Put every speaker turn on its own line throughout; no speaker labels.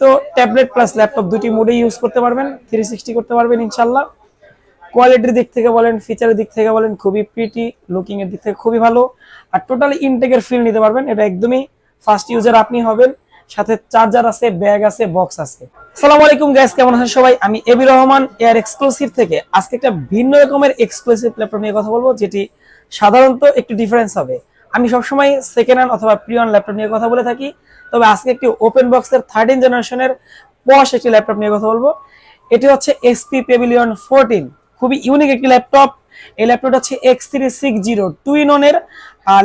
তো tablet plus laptop দুটি মোডে ইউজ করতে পারবেন থ্রি সিক্সটি করতে পারবেন ইনশাল্লাহ কোয়ালিটির দিক থেকে বলেন ফিচারের দিক থেকে বলেন, খুবই প্রিটি লুকিং এর দিক থেকে খুবই ভালো। আর টোটালি ইনটেকের ফিল নিতে পারবেন, এটা একদমই ফার্স্ট ইউজার আপনি হবেন, সাথে চার্জার আছে ব্যাগ আছে বক্স আছে। আসসালামু আলাইকুম গাইস কেমন আছেন সবাই? আমি এবি রহমান এয়ার এক্সক্লুসিভ থেকে। আজকে একটা ভিন্ন রকমের এক্সক্লুসিভ ল্যাপটপ নিয়ে কথা বলব, যেটি সাধারণত একটু ডিফারেন্স হবে। আমি সবসময় সেকেন্ড হ্যান্ড অথবা প্রিয়ন ল্যাপটপ নিয়ে কথা বলে থাকি। তবে আজকে একটি ওপেন বক্সের থার্টিন জেনারেশনের পশ একটি ল্যাপটপ নিয়ে কথা বলব। এটি হচ্ছে এসপি পেভিলিয়ন ফোরটিন খুবই ইউনিক একটি ল্যাপটপ এই ল্যাপটপটা হচ্ছে X three six zero two ইননের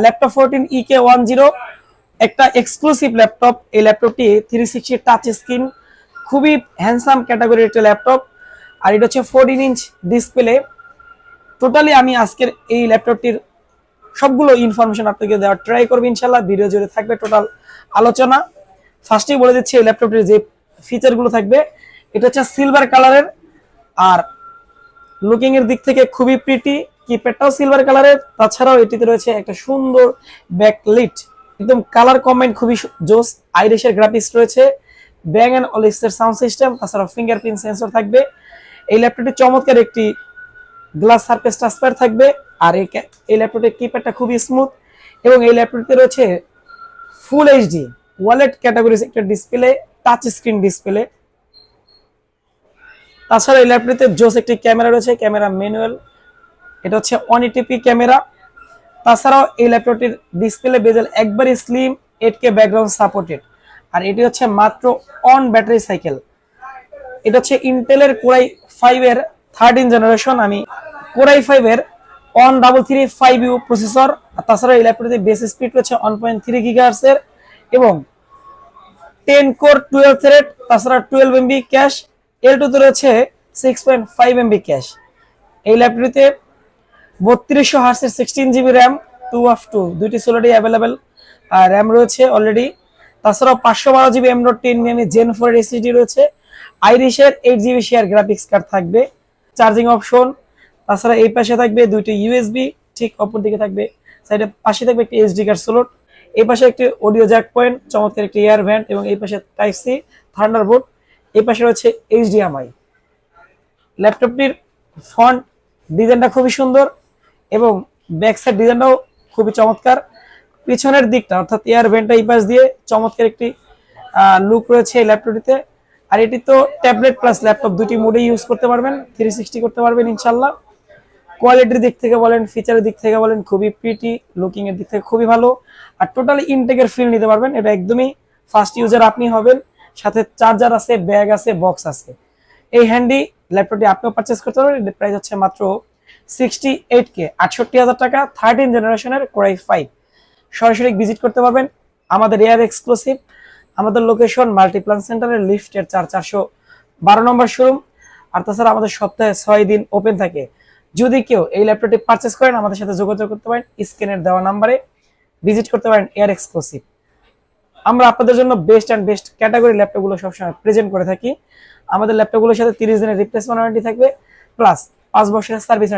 laptop fourteen E K one zero একটা এক্সক্লুসিভ ল্যাপটপ এই ল্যাপটপটি থ্রি সিক্সটি টাচ স্ক্রিন খুবই হ্যান্ডসাম ক্যাটাগরির একটা ল্যাপটপ আর এটা হচ্ছে ফোরটিন ইঞ্চ ডিসপ্লে টোটালি আমি আজকের এই ল্যাপটপটির সবগুলো ইনফরমেশন আপনাকে দেওয়ার ট্রাই করব ইনশাল্লাহ ভিডিও জুড়ে থাকবে টোটাল আলোচনা। ফার্স্টেই বলে দিচ্ছি, এই ল্যাপটপটির যে ফিচারগুলো থাকবে, এটা হচ্ছে সিলভার কালারের আর লুকিং এর দিক থেকে খুবই প্রিটি কিপ্যাডটাও সিলভার কালারের তাছাড়াও এটিতে রয়েছে একটা সুন্দর ব্যাকলিট একদম কালার কমেন্ট খুবই জোস। আইরিশের গ্রাফিক্স রয়েছে। ব্যাং অ্যান্ড অলিক্সের সাউন্ড সিস্টেম তাছাড়াও ফিঙ্গারপ্রিন্ট সেন্সর থাকবে। এই ল্যাপটপটি চমৎকার একটি গ্লাস সারফেস ট্রান্সফার থাকবে, আর এই ল্যাপটপের কিপ্যাডটা খুবই স্মুথ এবং এই ল্যাপটপটিতে রয়েছে ফুল এইচডি ওয়ালেট ক্যাটাগরিজ একটা ডিসপ্লে টাচ স্ক্রিন ডিসপ্লে তাছাড়া এই ল্যাপটপটিতে জোস একটি ক্যামেরা রয়েছে ক্যামেরা ম্যানুয়াল এটা হচ্ছে ওয়ান এটিপি ক্যামেরা তাছাড়াও এই ল্যাপটপটির ডিসপ্লে বেজেল একবারই slim eight K background supported আর এটি হচ্ছে মাত্র অন ব্যাটারি সাইকেল এটা হচ্ছে ইন্টেলের কোরাই ফাইভ এর থার্টিন জেনারেশন আমি কোরাই ফাইভ এর one double three five U processor তাছাড়া এই ল্যাপটপটিতে বেস স্পিড রয়েছে ওয়ান পয়েন্ট থ্রি গিগার্স এর, এবং টেন কোর টুয়েলভ থ্রেড তাছাড়া টুয়েলভ এমবি ক্যাশ এল টুতে রয়েছে six point five MB cache এই ল্যাপটপটিতে বত্রিশশো হার্সের sixteen GB RAM two of two দুইটি সোলারই অ্যাভেলেবেল আর র্যাম রয়েছে অলরেডি তাছাড়াও পাঁচশো বারো GB M dot ten gen four SSD রয়েছে। আইরিশের eight GB share graphics card থাকবে। চার্জিং অপশন, তাছাড়া এই পাশে থাকবে দুইটি ইউএসবি ঠিক অপর দিকে থাকবে, সাইডে পাশে থাকবে একটি এইচডি কার্ড স্লট এই পাশে একটি অডিও জ্যাক পয়েন্ট চমৎকার একটি এয়ার ভ্যান্ট এবং এই পাশে টাইপ সি থান্ডারবোর্ড এই পাশে রয়েছে এইচডিএমআই ল্যাপটপটির ফন্ট ডিজাইনটা খুবই সুন্দর এবং ব্যাক সাইড ডিজাইনটাও খুবই চমৎকার। পিছনের দিকটা, অর্থাৎ এয়ার ভেন্টটা এই পাশ দিয়ে চমৎকার একটি লুক রয়েছে এই ল্যাপটপটিতে আর এটি তো ট্যাবলেট প্লাস ল্যাপটপ দুটি মোডে ইউজ করতে পারবেন থ্রি সিক্সটি করতে পারবেন ইনশাল্লাহ কোয়ালিটির দিক থেকে বলেন ফিচারের দিক থেকে বলেন, খুবই প্রিটি লুকিং এর দিক থেকে খুবই ভালো। আর টোটালি ইনটেকের ফিল নিতে পারবেন, এটা একদমই ফার্স্ট ইউজার আপনি হবেন, সাথে চার্জার আছে ব্যাগ আছে বক্স আছে। এই হ্যান্ডি ল্যাপটপটি আপনিও পারচেস করতে পারবেন এর প্রাইস হচ্ছে মাত্র সিক্সটি এইট কে আটষট্টি হাজার টাকা থার্টিন জেনারেশনের কোরাই ফাইভ সরাসরি ভিজিট করতে পারবেন, আমাদের এয়ার এক্সক্লুসিভ আমাদের লোকেশন মাল্টিপ্লান সেন্টারের লিফটের চার চারশো বারো নম্বর শোরুম আর তাছাড়া আমাদের সপ্তাহে ছয় দিন ওপেন থাকে। যদি কেউ এই ল্যাপটপটি পারচেস করেন, আমাদের সাথে যোগাযোগ করতে পারেন, স্ক্রিনের দেওয়া নাম্বারে ভিজিট করতে পারেন এয়ার এক্সক্লুসিভ আমরা আপনাদের জন্য বেস্ট অ্যান্ড বেস্ট ক্যাটাগরি ল্যাপটপগুলো সবসময় প্রেজেন্ট করে থাকি। আমাদের ল্যাপটপগুলোর সাথে তিরিশ দিনের রিপ্লেসমেন্ট ওয়ারেন্টি থাকবে। প্লাস পাঁচ বছরের সার্ভিস